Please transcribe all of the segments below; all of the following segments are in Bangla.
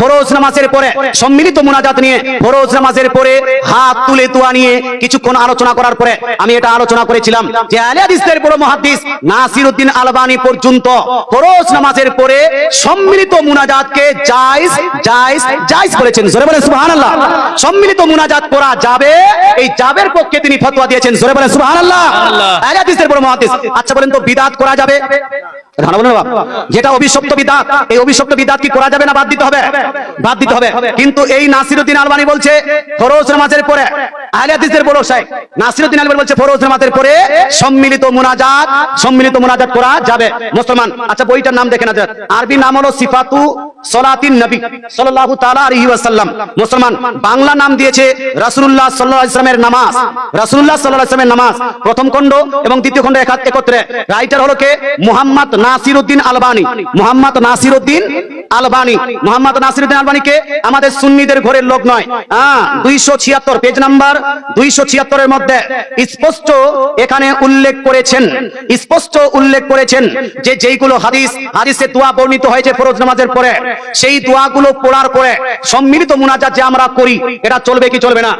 ফরোজ নামাজের পরে সম্মিলিত মুনাজাত নিয়ে ফরোজ নামাজের পরে হাত তুলে দোয়া নিয়ে কিছুক্ষণ আলোচনা করার পরে আমি এটা আলোচনা করেছিলাম যে আলে হাদিসের বড় মহাদিস নাসিরউদ্দিন আলবানি পর্যন্ত ফরোজ নামাজের পরে সম্মিলিত মুনাজাতকে জায়েজ জায়েজ জায়েজ করেছেন জোরে বলেন সুবহানাল্লাহ। সম্মিলিত মুনাজাত করা যাবে এই যাবের পক্ষে তিনি ফতোয়া দিয়েছেন। জোরে বলেন সুবহানাল্লাহ। আলে হাদিসের বড় মহাদিস আচ্ছা বলেন তো বিদাত করা যাবে? যেটা অভিশপ্ত বিদাত, এই অভিশপ্ত বিদাত কি করা যাবে না বাদ দিতে হবে? বাদ দিতে হবে। কিন্তু এই নাসিরুদ্দিন আলবানি বলছে, ফরোজ নামাজের পরে আচ্ছা মুসলমান, বাংলা নাম দিয়েছে রাসূলুল্লাহ সাল্লাল্লাহু নামাজ। রাসূলুল্লাহ সাল্লাল্লাহু নামাজ, প্রথম খণ্ড এবং দ্বিতীয় খণ্ড একত্রে রাইটার হলো কে? মুহাম্মদ নাসিরউদ্দিন আলবানি। মুহাম্মদ নাসিরউদ্দিন আলবানি, মোহাম্মদ নাসিরউদ্দিন আলবানিকে আমাদের সুন্নিদের ঘরের লোক নয়। হ্যাঁ দুইশো ছিয়াত্তর পেজ নাম্বার দুইশো ছিয়াত্তরের মধ্যে স্পষ্ট এখানে উল্লেখ করেছেন, স্পষ্ট উল্লেখ করেছেন যে যেইগুলো হাদিস, হাদিসে দোয়া বর্ণিত হয়েছে ফরজ নামাজের পরে, সেই দোয়াগুলো পড়ার পরে সম্মিলিত মুনাজাত যে আমরা করি, এটা চলবে কি চলবে না?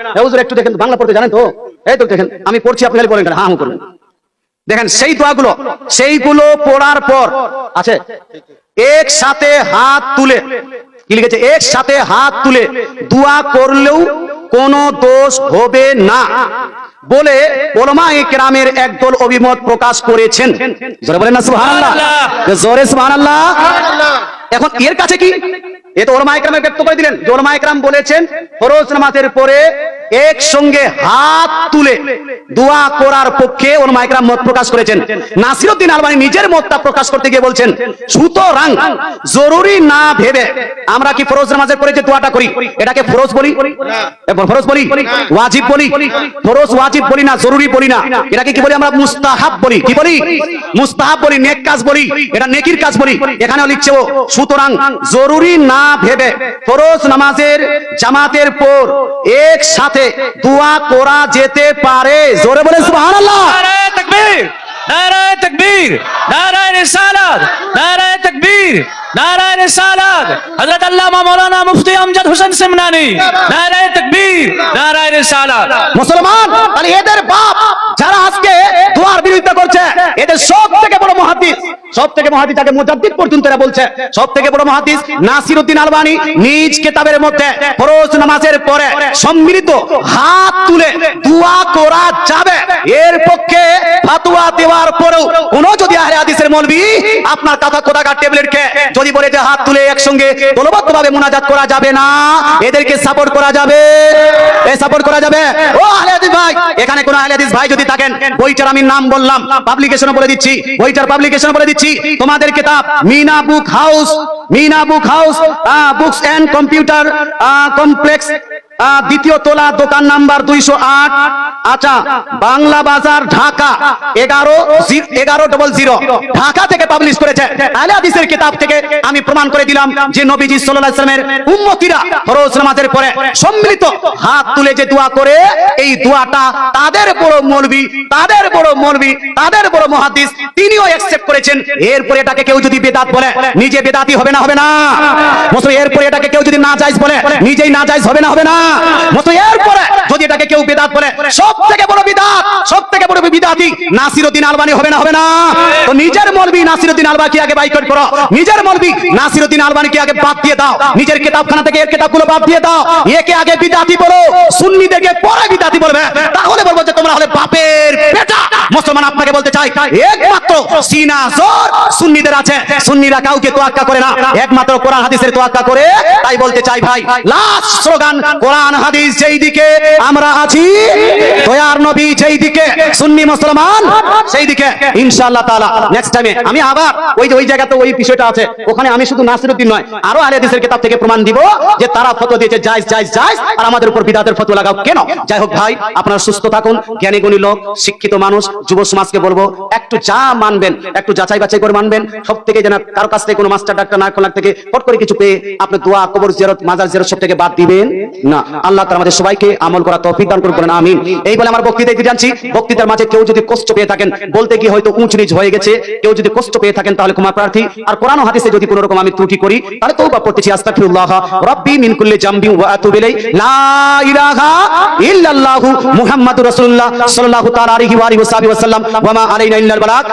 একটু দেখেন, বাংলা পড়তে জানেন তো? এই তো দেখেন, আমি পড়ছি, আপনি খালি বলেন? হ্যাঁ হুঁ করবেন। দেখেন সেই দোয়াগুলো সেইগুলো পড়ার পর আছে একসাথে হাত তুলে কি লিখেছে? একসাথে হাত তুলে দোয়া করলেও কোনো দোষ হবে না। বলে ওলমা কেরামের একদল অভিমত প্রকাশ করেছেন। জোরে বলেন না সুবহানাল্লাহ। জোরে সুবহানাল্লাহ। এখন এর কাছে কি? এ তো ওলমা একরামে ব্যক্ত করে দিলেন। যে ওলমা একরাম বলেছেন ফরজ নামাজের পরে একসঙ্গে হাত তুলে দোয়া করার পক্ষে ওলমা একরাম মত প্রকাশ করেছেন। নাসিরউদ্দিন আলবানি নিজের মতটা প্রকাশ করতে গিয়ে বলছেন সুতরাং জরুরি না ভেবে আমরা কি ফরজ নামাজের পরে যে দোয়াটা করি? এটাকে ফরজ বলি? ফরজ বলি? ওয়াজিব বলি? ফরজ, ওয়াজিব বলি না, জরুরি বলি না? এটাকে কি বলি আমরা মুস্তাহাব বলি? কি বলি? মুস্তাহাব বলি, নেক কাজ বলি? এটা নেকির কাজ বলি? এখানেও লিখছে ও সুতরাং জরুরি না ভেবে ফরজ নামাজের জামাতের পর একসাথে সাথে দোয়া করা যেতে পারে। জোরে বলে সুবহানাল্লাহ। নারায়ে তাকবীর নারায়ে তাকবীর নারায়ে রিসালাত নারায় রিসালাত। হযরত আল্লামা মাওলানা মুফতি আমজাদ হোসেন সিমনানি নারায় তাকবীর নারায় রিসালাত। মুসলমান এদের বাপ যারা আজকে দোয়ার বিরোধিতা করছে এদের সব থেকে মহাদিস সব থেকে মহাদিস যাকে মুজাদ্দিদ পর্যন্ত এরা বলছে সব থেকে বড় মহাদিস নাসিরউদ্দিন আলবানি নিজ কিতাবের মধ্যে ফরজ নামাজের পরে সম্মিলিত হাত তুলে দোয়া করা যাবে। এর পক্ষে ফাতুয়া দেওয়ার পরেও কোন যদি আহলে হাদিসের মৌলবি আপনার কথা কোথাকার ট্যাবলেটকে যদি বলে যে হাত তুলে একসঙ্গে দলবদ্ধভাবে মুনাজাত করা যাবে না, এদেরকে সাপোর্ট করা যাবে। এ সাপোর্ট করা যাবে। ও আহলে হাদিস এখানে কোন আহলেদিস ভাই যদি থাকেন, বইটার আমি নাম বললাম পাবলিকেশন বলে দিচ্ছি, বইটার পাবলিকেশন বলে দিচ্ছি, তোমাদের কিতাব, Mina book house, Mina book house books and computer complex দ্বিতীয় তোলা, দোকান নাম্বার দুইশো আট। আচ্ছা বাংলা বাজার, ঢাকা, এগারো এগারো ডবল জিরো ঢাকা থেকে পাবলিশ করেছে আহলে হাদিসের কিতাব থেকে আমি প্রমাণ করে দিলাম যে নবীজি সাল্লাল্লাহু আলাইহি ওয়াসাল্লামের উম্মতিরা ফরজ নামাজের পরে সম্মিলিত হাত তুলে যে দোয়া করে, এই দোয়াটা তাদের বড় মৌলবি, তাদের বড় মৌলবি, তাদের বড় মুহাদ্দিস, তিনিও অ্যাকসেপ্ট করেছেন। এরপরে এটাকে কেউ যদি বেদাত বলে, নিজে বেদাতি হবে না হবে না। এরপরে এটাকে কেউ যদি না জায়েজ বলে, নিজেই না জায়েজ হবে না হবে না। মুসলিম এরপরে যদি এটাকে কেউ বেদাত বলে সব থেকে বড় বিদাত সব থেকে বড় বিদাতি আলবানি হবে না হবে না। তো নিজের মৌলবি নাসিরউদ্দিন আলবাকে আগে বাইকট করো। নিজের মৌলবি নাসিরউদ্দিন আলবানিকে আগে বাদ দিয়ে দাও। নিজের কিতাবখানা থেকে এর কিতাবগুলো বাদ দিয়ে দাও। একে আগে বিদাতি বলো, সুন্নিদেরকে পরে বিদাতি বলবে। তাহলে বলব যে তোমরা হলে বাপের বেটা মুসলমান আপনাকে বলতে চাই একমাত্র সিনা জোর সুন্নিদের আছে। সুন্নিরা কাউকে তোয়াক্কা করে না। একমাত্র কোরআন হাদিসের তোয়াক্কা করে তাই বলতে চাই ভাই। লাস্ট স্লোগান কোরআন হাদিস যেই দিকে আমরা আছি দয়ার নবী যেই দিকে সুন্নি মুসলমান সেই দিকে। ইনশাআল্লাহ তাআলা নেক্সট টাইমে আমি আবার ওই যে ওই জায়গাতে ওই বিষয়টা আছে। ওখানে আমি শুধু নাসিরউদ্দিন নয় আরও আহলে হাদিসের কিতাব থেকে প্রমাণ দিব যে তারা ফতোয়া দিয়েছে জায়েজ জায়েজ জায়েজ আর আমাদের উপর বিদাতের ফতোয়া লাগাও। কেন? যাই হোক ভাই আপনারা সুস্থ থাকুন। জ্ঞানী গুণী লোক শিক্ষিত মানুষ যুব সমাজকে বলব, একটু যা মানবেন, একটু যাচাই বাছাই করে মানবেন। সব থেকে যেন কারও কাছ থেকে কোনো মাস্টার ডাক্তার না খোলার থেকে ফট করে কিছু পেয়ে আপনি দোয়া, কবর জিয়ারত, মাজার জিয়ারত সব থেকে বাদ দিবেন। না, আল্লাহ তাআলা আমাদের সবাইকে আমল করা তৌফিক দান করুন আমিন। এই বলে আমার বক্তৃতা দিতে জানছি, বক্তৃতার মাঝে কেউ যদি কষ্ট পেয়ে থাকেন, বলতে গিয়ে হয়তো উঁচ নিচ হয়ে গেছে, কেউ যদি কষ্ট পেয়ে থাকেন তাহলে ক্ষমা প্রার্থী। আর কোরআন ও হাদিসে যদি কোনো রকম আমি ত্রুটি করি, তাহলে তওবা করতেছি, আস্তাগফিরুল্লাহ। রাব্বি মিন কুল্লি জামবি ওয়া আতুবু ইলাই লা ইলাহা ইল্লাল্লাহু মুহাম্মাদুর রাসূলুল্লাহ সাল্লাল্লাহু তাআলা আলাইহি ওয়া আলিহি সাল্লাম ওয়া মা আলাইনা ইল্লাল বালাগ